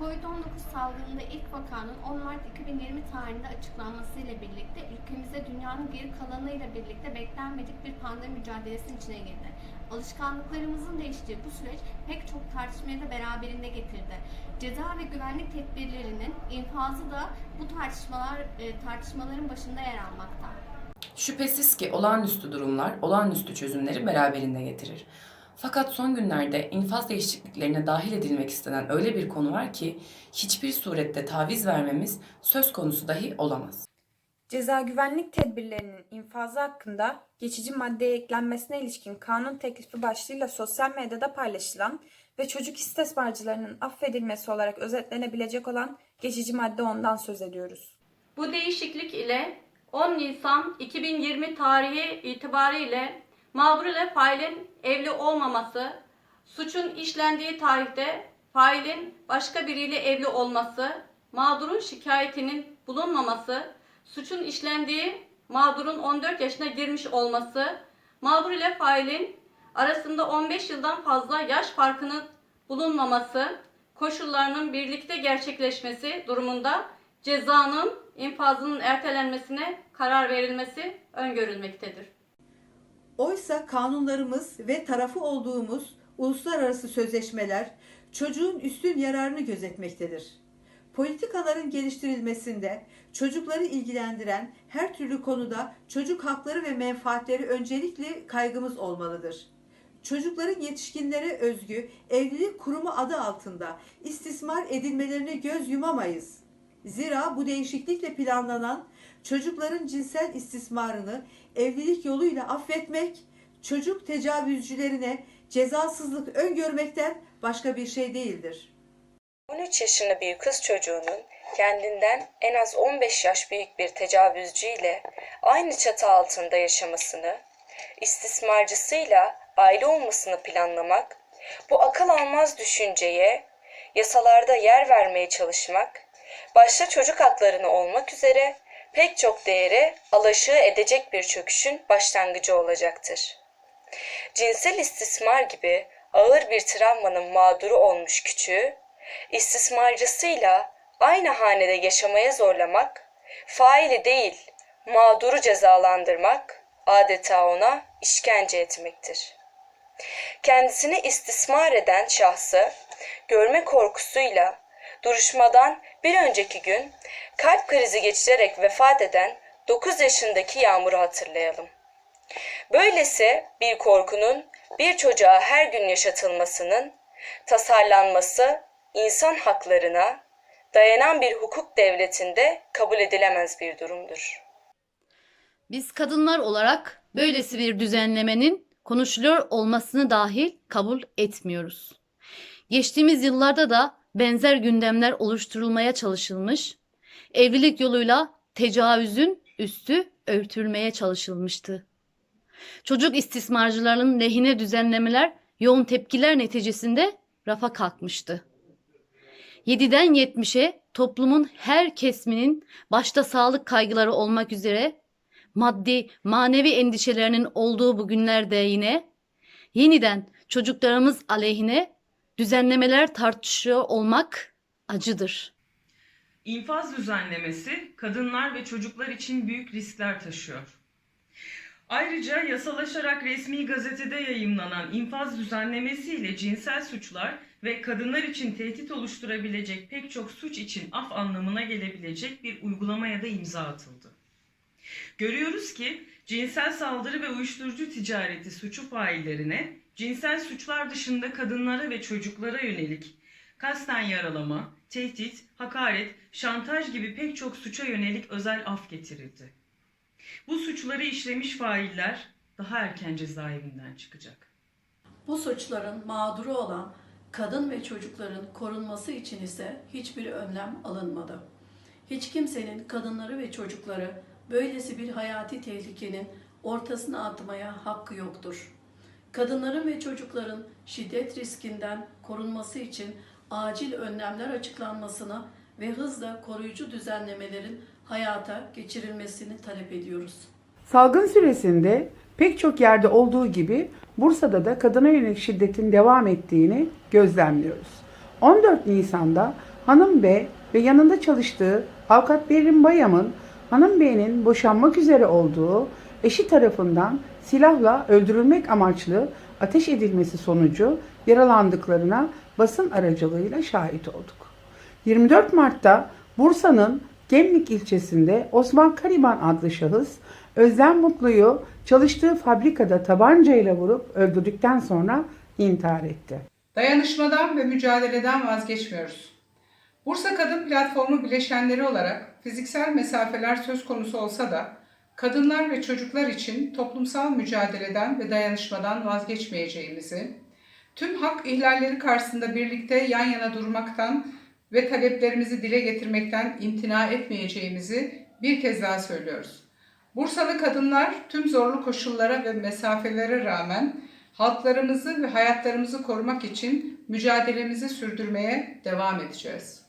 Covid-19 salgınında ilk vakanın 10 Mart 2020 tarihinde açıklanmasıyla birlikte ülkemizde dünyanın geri kalanıyla birlikte beklenmedik bir pandemi mücadelesinin içine girdi. Alışkanlıklarımızın değiştiği bu süreç pek çok tartışmayı da beraberinde getirdi. Ceza ve güvenlik tedbirlerinin infazı da bu tartışmalar e, tartışmaların başında yer almakta. Şüphesiz ki olağanüstü durumlar olağanüstü çözümleri beraberinde getirir. Fakat son günlerde infaz değişikliklerine dahil edilmek istenen öyle bir konu var ki hiçbir surette taviz vermemiz söz konusu dahi olamaz. Ceza güvenlik tedbirlerinin infazı hakkında geçici maddeye eklenmesine ilişkin kanun teklifi başlığıyla sosyal medyada paylaşılan ve çocuk istismarcılarının affedilmesi olarak özetlenebilecek olan geçici madde ondan söz ediyoruz. Bu değişiklik ile 10 Nisan 2020 tarihi itibariyle mağdur ile failin evli olmaması, suçun işlendiği tarihte failin başka biriyle evli olması, mağdurun şikayetinin bulunmaması, suçun işlendiği mağdurun 14 yaşına girmiş olması, mağdur ile failin arasında 15 yıldan fazla yaş farkının bulunmaması, koşullarının birlikte gerçekleşmesi durumunda cezanın infazının ertelenmesine karar verilmesi öngörülmektedir. Oysa kanunlarımız ve tarafı olduğumuz uluslararası sözleşmeler çocuğun üstün yararını gözetmektedir. Politikaların geliştirilmesinde çocukları ilgilendiren her türlü konuda çocuk hakları ve menfaatleri öncelikli kaygımız olmalıdır. Çocukların yetişkinlere özgü evlilik kurumu adı altında istismar edilmelerine göz yumamayız. Zira bu değişiklikle planlanan çocukların cinsel istismarını evlilik yoluyla affetmek, çocuk tecavüzcülerine cezasızlık öngörmekten başka bir şey değildir. 13 yaşında bir kız çocuğunun kendinden en az 15 yaş büyük bir tecavüzcüyle aynı çatı altında yaşamasını, istismarcısıyla aile olmasını planlamak, bu akıl almaz düşünceye yasalarda yer vermeye çalışmak, başta çocuk haklarını olmak üzere pek çok değere alaşığı edecek bir çöküşün başlangıcı olacaktır. Cinsel istismar gibi ağır bir travmanın mağduru olmuş küçüğü, istismarcısıyla aynı hanede yaşamaya zorlamak, faili değil, mağduru cezalandırmak, adeta ona işkence etmektir. Kendisini istismar eden şahsı görme korkusuyla duruşmadan bir önceki gün kalp krizi geçirerek vefat eden 9 yaşındaki Yağmur'u hatırlayalım. Böylesi bir korkunun bir çocuğa her gün yaşatılmasının tasarlanması insan haklarına dayanan bir hukuk devletinde kabul edilemez bir durumdur. Biz kadınlar olarak böylesi bir düzenlemenin konuşuluyor olmasını dahil kabul etmiyoruz. Geçtiğimiz yıllarda da benzer gündemler oluşturulmaya çalışılmış, evlilik yoluyla tecavüzün üstü örtülmeye çalışılmıştı. Çocuk istismarcılarının lehine düzenlemeler yoğun tepkiler neticesinde rafa kalkmıştı. 7'den 70'e toplumun her kesminin başta sağlık kaygıları olmak üzere maddi, manevi endişelerinin olduğu bu günlerde yine yeniden çocuklarımız aleyhine düzenlemeler tartışıyor olmak acıdır. İnfaz düzenlemesi kadınlar ve çocuklar için büyük riskler taşıyor. Ayrıca yasalaşarak resmi gazetede yayımlanan infaz düzenlemesiyle cinsel suçlar ve kadınlar için tehdit oluşturabilecek pek çok suç için af anlamına gelebilecek bir uygulamaya da imza atıldı. Görüyoruz ki cinsel saldırı ve uyuşturucu ticareti suçu faillerine cinsel suçlar dışında kadınlara ve çocuklara yönelik kasten yaralama, tehdit, hakaret, şantaj gibi pek çok suça yönelik özel af getirildi. Bu suçları işlemiş failler daha erken cezaevinden çıkacak. Bu suçların mağduru olan kadın ve çocukların korunması için ise hiçbir önlem alınmadı. Hiç kimsenin kadınları ve çocukları böylesi bir hayati tehlikenin ortasına atmaya hakkı yoktur. Kadınların ve çocukların şiddet riskinden korunması için acil önlemler açıklanmasını ve hızla koruyucu düzenlemelerin hayata geçirilmesini talep ediyoruz. Salgın süresinde pek çok yerde olduğu gibi Bursa'da da kadına yönelik şiddetin devam ettiğini gözlemliyoruz. 14 Nisan'da Hanım B ve yanında çalıştığı avukat Berrin Bayam'ın Hanım B'nin boşanmak üzere olduğu eşi tarafından silahla öldürülmek amaçlı ateş edilmesi sonucu yaralandıklarına basın aracılığıyla şahit olduk. 24 Mart'ta Bursa'nın Gemlik ilçesinde Osman Kariban adlı şahıs Özlem Mutlu'yu çalıştığı fabrikada tabancayla vurup öldürdükten sonra intihar etti. Dayanışmadan ve mücadeleden vazgeçmiyoruz. Bursa Kadın Platformu bileşenleri olarak fiziksel mesafeler söz konusu olsa da kadınlar ve çocuklar için toplumsal mücadeleden ve dayanışmadan vazgeçmeyeceğimizi, tüm hak ihlalleri karşısında birlikte yan yana durmaktan ve taleplerimizi dile getirmekten imtina etmeyeceğimizi bir kez daha söylüyoruz. Bursalı kadınlar tüm zorlu koşullara ve mesafelere rağmen halklarımızı ve hayatlarımızı korumak için mücadelemizi sürdürmeye devam edeceğiz.